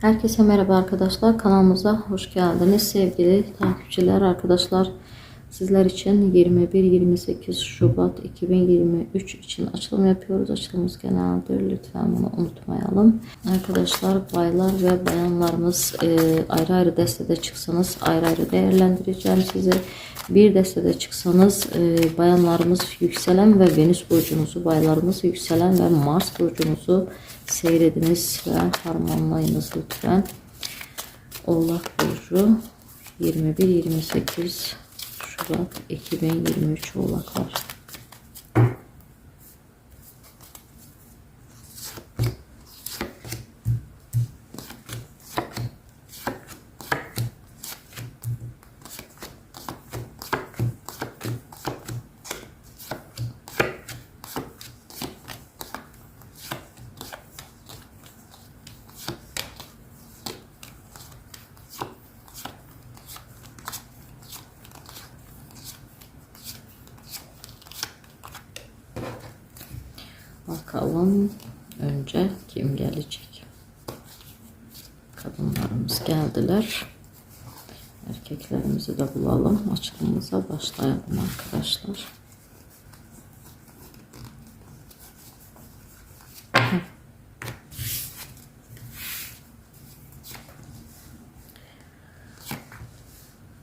Herkese merhaba arkadaşlar. Kanalımıza hoş geldiniz. Sevgili takipçiler arkadaşlar. Sizler için 21-28 Şubat 2023 için açılım yapıyoruz. Açılımımız geneldir. Lütfen bunu unutmayalım. Arkadaşlar baylar ve bayanlarımız e, ayrı ayrı destede çıksanız ayrı ayrı değerlendireceğim sizi. Bir destede çıksanız e, bayanlarımız yükselen ve Venüs burcunuzu, baylarımız yükselen ve Mars burcunuzu seyrediniz ve harmanlayınız lütfen. Oğlak Burcu 21-28 Şubat 2023 Oğlaklar. Bakalım önce kim gelecek? Kadınlarımız geldiler. Erkeklerimizi de bulalım. Açılımıza başlayalım arkadaşlar.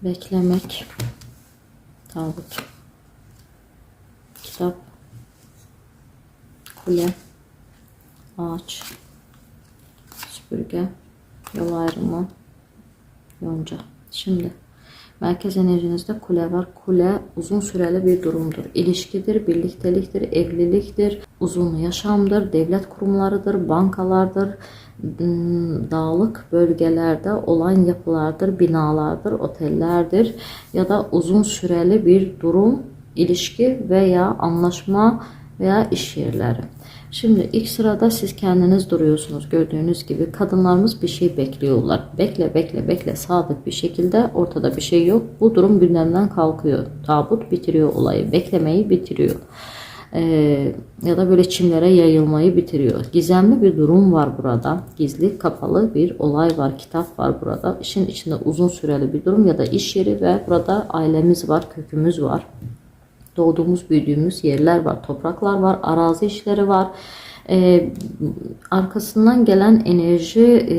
Beklemek. Tağut. Kitap. Kule. Ağaç. Süpürge. Yol ayrımı. Yonca. Şimdi merkez enerjinizde kule var. Kule uzun süreli bir durumdur. İlişkidir, birlikteliktir, evliliktir, uzun yaşamdır, devlet kurumlarıdır, bankalardır, ım, dağlık bölgelerde olan yapılardır, binalardır, otellerdir ya da uzun süreli bir durum, ilişki veya anlaşma veya iş yerleri. Şimdi ilk sırada siz kendiniz duruyorsunuz. Gördüğünüz gibi kadınlarımız bir şey bekliyorlar. Bekle bekle bekle sadık bir şekilde ortada bir şey yok. Bu durum gündemden kalkıyor. Tabut bitiriyor olayı. Beklemeyi bitiriyor. Ee, ya da böyle çimlere yayılmayı bitiriyor. Gizemli bir durum var burada. Gizli kapalı bir olay var. Kitap var burada. İşin içinde uzun süreli bir durum ya da iş yeri ve burada ailemiz var, kökümüz var doğduğumuz, büyüdüğümüz yerler var, topraklar var, arazi işleri var. Ee, arkasından gelen enerji e,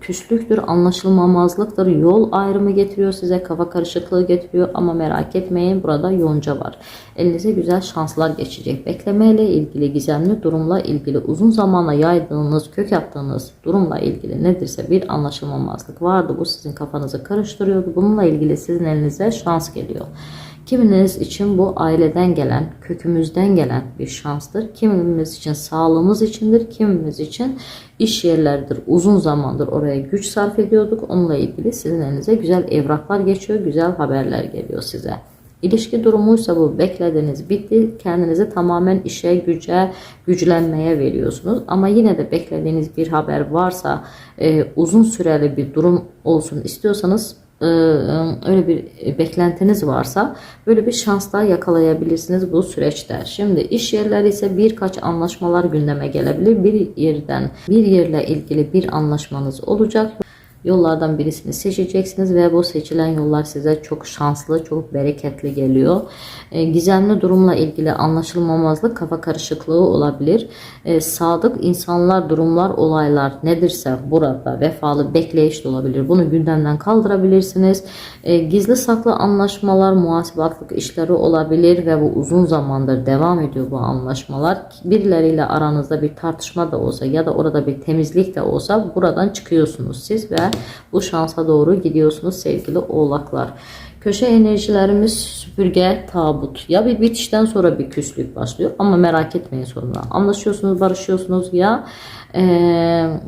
küslüktür, anlaşılmamazlıktır, yol ayrımı getiriyor size, kafa karışıklığı getiriyor ama merak etmeyin burada yonca var. Elinize güzel şanslar geçecek. Beklemeyle ilgili, gizemli durumla ilgili, uzun zamana yaydığınız, kök attığınız durumla ilgili nedirse bir anlaşılmamazlık vardı. Bu sizin kafanızı karıştırıyordu. Bununla ilgili sizin elinize şans geliyor. Kiminiz için bu aileden gelen, kökümüzden gelen bir şanstır. Kimimiz için sağlığımız içindir, kimimiz için iş yerleridir. Uzun zamandır oraya güç sarf ediyorduk. Onunla ilgili sizin elinize güzel evraklar geçiyor, güzel haberler geliyor size. İlişki durumuysa bu beklediğiniz bitti. Kendinizi tamamen işe, güce, güçlenmeye veriyorsunuz. Ama yine de beklediğiniz bir haber varsa, e, uzun süreli bir durum olsun istiyorsanız öyle bir beklentiniz varsa böyle bir şans daha yakalayabilirsiniz bu süreçte. Şimdi iş yerleri ise birkaç anlaşmalar gündeme gelebilir. Bir yerden bir yerle ilgili bir anlaşmanız olacak. Yollardan birisini seçeceksiniz ve bu seçilen yollar size çok şanslı, çok bereketli geliyor. E, gizemli durumla ilgili anlaşılmamazlık, kafa karışıklığı olabilir. E, sadık insanlar, durumlar, olaylar nedirse burada vefalı bekleyiş de olabilir. Bunu gündemden kaldırabilirsiniz. E, gizli saklı anlaşmalar, muhasebatlık işleri olabilir ve bu uzun zamandır devam ediyor bu anlaşmalar. Birileriyle aranızda bir tartışma da olsa ya da orada bir temizlik de olsa buradan çıkıyorsunuz siz ve bu şansa doğru gidiyorsunuz sevgili oğlaklar. Köşe enerjilerimiz süpürge, tabut. Ya bir bitişten sonra bir küslük başlıyor ama merak etmeyin sonra. Anlaşıyorsunuz, barışıyorsunuz ya ee,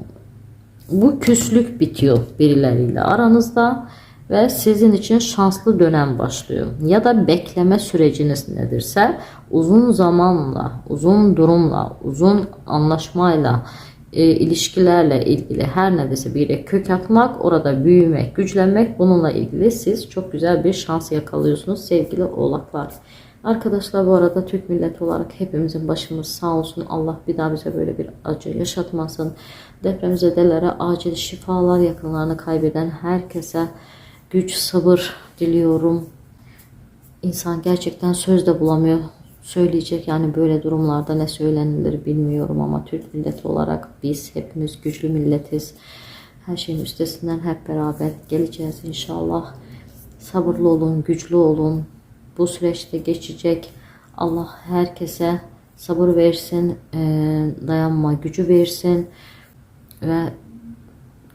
bu küslük bitiyor birileriyle aranızda ve sizin için şanslı dönem başlıyor. Ya da bekleme süreciniz nedirse uzun zamanla, uzun durumla, uzun anlaşmayla e, ilişkilerle ilgili her neredeyse bir yere kök atmak, orada büyümek, güçlenmek bununla ilgili siz çok güzel bir şans yakalıyorsunuz sevgili oğlaklar. Arkadaşlar bu arada Türk milleti olarak hepimizin başımız sağ olsun. Allah bir daha bize böyle bir acı yaşatmasın. Depremzedelere acil şifalar yakınlarını kaybeden herkese güç sabır diliyorum. İnsan gerçekten söz de bulamıyor. Söyleyecek yani böyle durumlarda ne söylenilir bilmiyorum ama Türk milleti olarak biz hepimiz güçlü milletiz. Her şeyin üstesinden hep beraber geleceğiz inşallah. Sabırlı olun, güçlü olun. Bu süreçte geçecek. Allah herkese sabır versin, eee, dayanma gücü versin ve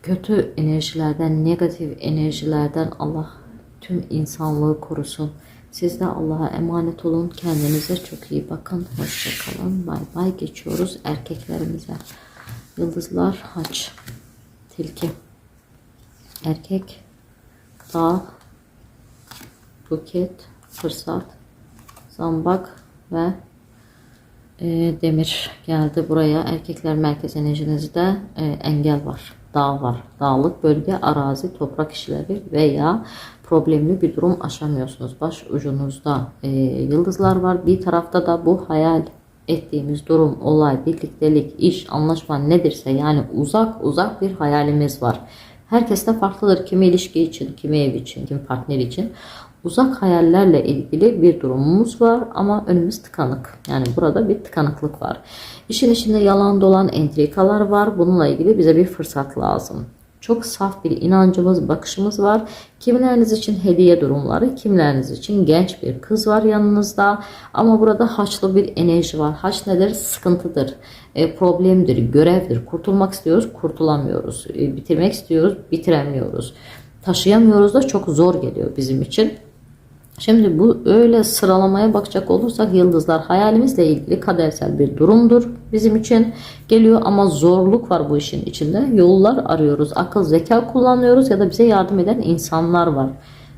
kötü enerjilerden, negatif enerjilerden Allah tüm insanlığı korusun. Siz de Allah'a emanet olun. Kendinize çok iyi bakın. Hoşçakalın. Bay bay geçiyoruz erkeklerimize. Yıldızlar haç. Tilki. Erkek. Dağ. Buket. Fırsat. Zambak ve e, demir geldi buraya. Erkekler merkez enerjinizde e, engel var. Dağ var. Dağlık bölge, arazi, toprak işleri veya problemli bir durum aşamıyorsunuz. Baş ucunuzda e, yıldızlar var. Bir tarafta da bu hayal ettiğimiz durum, olay, birliktelik, iş, anlaşma nedirse yani uzak uzak bir hayalimiz var. Herkes de farklıdır. Kimi ilişki için, kimi ev için, kimi partner için. Uzak hayallerle ilgili bir durumumuz var ama önümüz tıkanık. Yani burada bir tıkanıklık var. İşin içinde yalan dolan entrikalar var. Bununla ilgili bize bir fırsat lazım. Çok saf bir inancımız, bakışımız var. Kimileriniz için hediye durumları, kimileriniz için genç bir kız var yanınızda. Ama burada haçlı bir enerji var. Haç nedir? Sıkıntıdır, e, problemdir, görevdir. Kurtulmak istiyoruz, kurtulamıyoruz. E, bitirmek istiyoruz, bitiremiyoruz. Taşıyamıyoruz da çok zor geliyor bizim için. Şimdi bu öyle sıralamaya bakacak olursak yıldızlar hayalimizle ilgili kadersel bir durumdur bizim için geliyor ama zorluk var bu işin içinde. Yollar arıyoruz, akıl zeka kullanıyoruz ya da bize yardım eden insanlar var.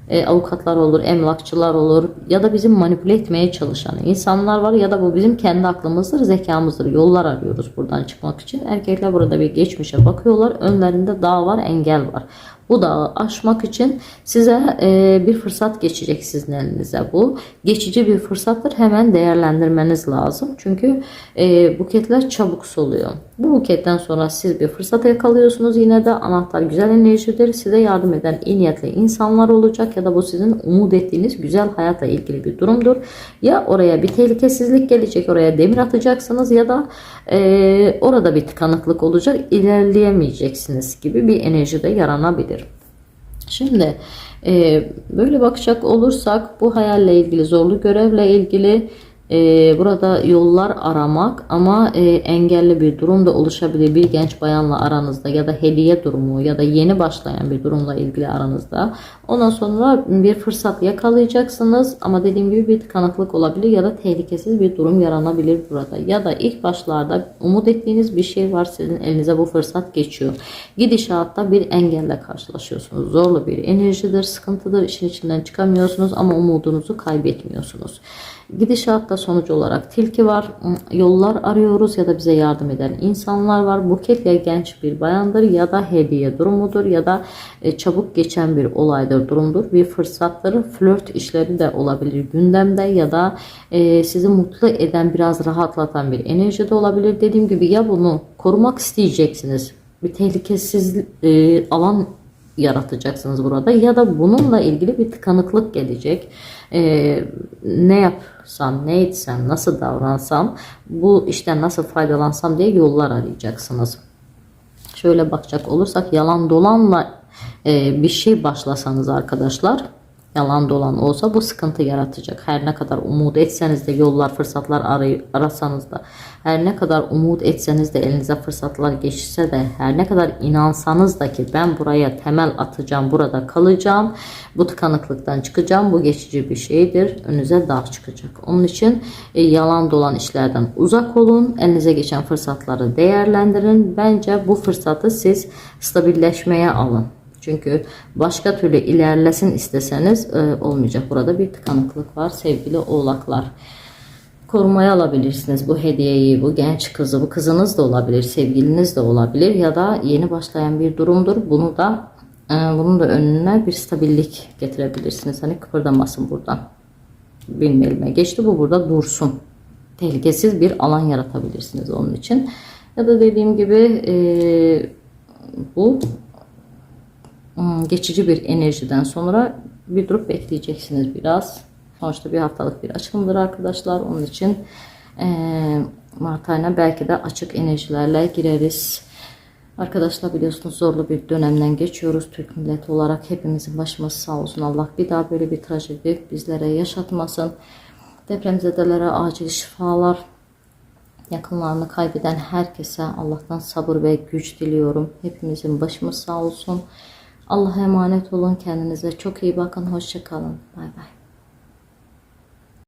E, avukatlar olur, emlakçılar olur ya da bizim manipüle etmeye çalışan insanlar var ya da bu bizim kendi aklımızdır, zekamızdır. Yollar arıyoruz buradan çıkmak için. Erkekler burada bir geçmişe bakıyorlar. Önlerinde dağ var, engel var. Bu dağı aşmak için size e, bir fırsat geçecek sizin elinize bu. Geçici bir fırsattır. Hemen değerlendirmeniz lazım. Çünkü e, buketler çabuk soluyor. Bu buketten sonra siz bir fırsat yakalıyorsunuz. Yine de anahtar güzel enerjidir. Size yardım eden iyi niyetli insanlar olacak ya da bu sizin umut ettiğiniz güzel hayatla ilgili bir durumdur. Ya oraya bir tehlikesizlik gelecek. Oraya demir atacaksınız ya da e, orada bir tıkanıklık olacak. ilerleyemeyeceksiniz gibi bir enerji de yaranabilir. Şimdi e, böyle bakacak olursak bu hayalle ilgili zorlu görevle ilgili e, burada yollar aramak ama e, engelli bir durum da oluşabilir bir genç bayanla aranızda ya da hediye durumu ya da yeni başlayan bir durumla ilgili aranızda. Ondan sonra bir fırsat yakalayacaksınız ama dediğim gibi bir tıkanıklık olabilir ya da tehlikesiz bir durum yaranabilir burada. Ya da ilk başlarda umut ettiğiniz bir şey var sizin elinize bu fırsat geçiyor. Gidişatta bir engelle karşılaşıyorsunuz. Zorlu bir enerjidir, sıkıntıdır, işin içinden çıkamıyorsunuz ama umudunuzu kaybetmiyorsunuz. Gidişatta sonuç olarak tilki var, yollar arıyoruz ya da bize yardım eden insanlar var. Buket ya genç bir bayandır ya da hediye durumudur ya da e, çabuk geçen bir olaydır, durumdur. Bir fırsattır, flört işleri de olabilir gündemde ya da e, sizi mutlu eden, biraz rahatlatan bir enerji de olabilir. Dediğim gibi ya bunu korumak isteyeceksiniz, bir tehlikesiz e, alan yaratacaksınız burada ya da bununla ilgili bir tıkanıklık gelecek. Ee, ne yapsam, ne etsem, nasıl davransam, bu işten nasıl faydalansam diye yollar arayacaksınız. Şöyle bakacak olursak yalan dolanla e, bir şey başlasanız arkadaşlar yalan dolan olsa bu sıkıntı yaratacak. Her ne kadar umut etseniz de yollar fırsatlar aray arasanız da her ne kadar umut etseniz de elinize fırsatlar geçse de her ne kadar inansanız da ki ben buraya temel atacağım burada kalacağım bu tıkanıklıktan çıkacağım bu geçici bir şeydir önünüze dağ çıkacak. Onun için e, yalan dolan işlerden uzak olun elinize geçen fırsatları değerlendirin. Bence bu fırsatı siz stabilleşmeye alın. Çünkü başka türlü ilerlesin isteseniz e, olmayacak. Burada bir tıkanıklık var sevgili oğlaklar. Korumaya alabilirsiniz bu hediyeyi, bu genç kızı, bu kızınız da olabilir, sevgiliniz de olabilir ya da yeni başlayan bir durumdur. Bunu da e, bunun da önüne bir stabillik getirebilirsiniz. Hani kıpırdamasın buradan. benim elime geçti. Bu burada dursun. Tehlikesiz bir alan yaratabilirsiniz onun için. Ya da dediğim gibi e, bu geçici bir enerjiden sonra bir durup bekleyeceksiniz biraz. Sonuçta bir haftalık bir açılımdır arkadaşlar. Onun için eee Mart ayına belki de açık enerjilerle gireriz. Arkadaşlar biliyorsunuz zorlu bir dönemden geçiyoruz. Türk milleti olarak hepimizin başımız sağ olsun. Allah bir daha böyle bir trajedi bizlere yaşatmasın. Depremzedelere acil şifalar, yakınlarını kaybeden herkese Allah'tan sabır ve güç diliyorum. Hepimizin başımız sağ olsun. Allah'a emanet olun. Kendinize çok iyi bakın. Hoşçakalın. Bay bay.